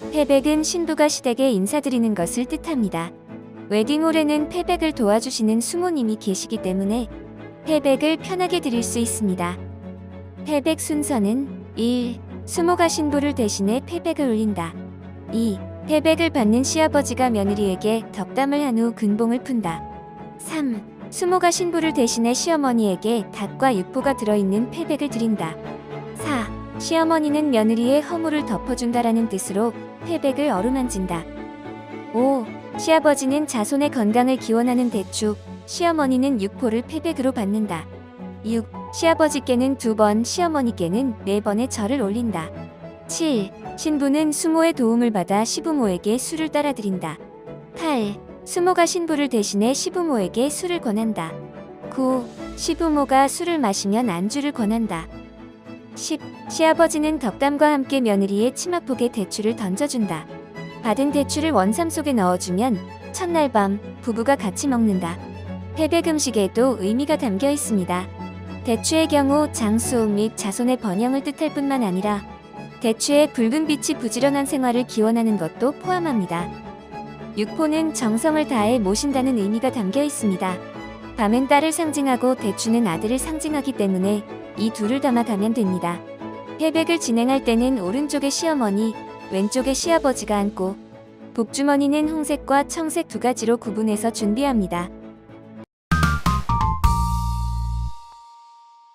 패백은 신부가 시댁에 인사드리는 것을 뜻합니다. 웨딩홀에는 패백을 도와주시는 수모님이 계시기 때문에 패백을 편하게 드릴 수 있습니다. 패백 순서는 1. 수모가 신부를 대신해 패백을 올린다. 2. 패백을 받는 시아버지가 며느리에게 덕담을 한 후 근봉을 푼다. 3. 수모가 신부를 대신해 시어머니에게 닭과 육포가 들어있는 패백을 드린다. 4. 시어머니는 며느리의 허물을 덮어준다라는 뜻으로 패백을 어루만진다. 5. 시아버지는 자손의 건강을 기원하는 대축, 시어머니는 육포를 패백으로 받는다. 6. 시아버지께는 두 번, 시어머니께는 네 번의 절을 올린다. 7. 신부는 수모의 도움을 받아 시부모에게 술을 따라드린다. 8. 수모가 신부를 대신해 시부모에게 술을 권한다. 9. 시부모가 술을 마시면 안주를 권한다. 10. 시아버지는 덕담과 함께 며느리의 치마폭에 대추를 던져준다. 받은 대추를 원삼 속에 넣어주면 첫날 밤 부부가 같이 먹는다. 패백 음식에도 의미가 담겨 있습니다. 대추의 경우 장수 및 자손의 번영을 뜻할 뿐만 아니라 대추의 붉은 빛이 부지런한 생활을 기원하는 것도 포함합니다. 육포는 정성을 다해 모신다는 의미가 담겨 있습니다. 밤은 딸을 상징하고 대추는 아들을 상징하기 때문에 이 둘을 담아가면 됩니다. 패백을 진행할 때는 오른쪽에 시어머니, 왼쪽에 시아버지가 앉고 복주머니는 홍색과 청색 두 가지로 구분해서 준비합니다.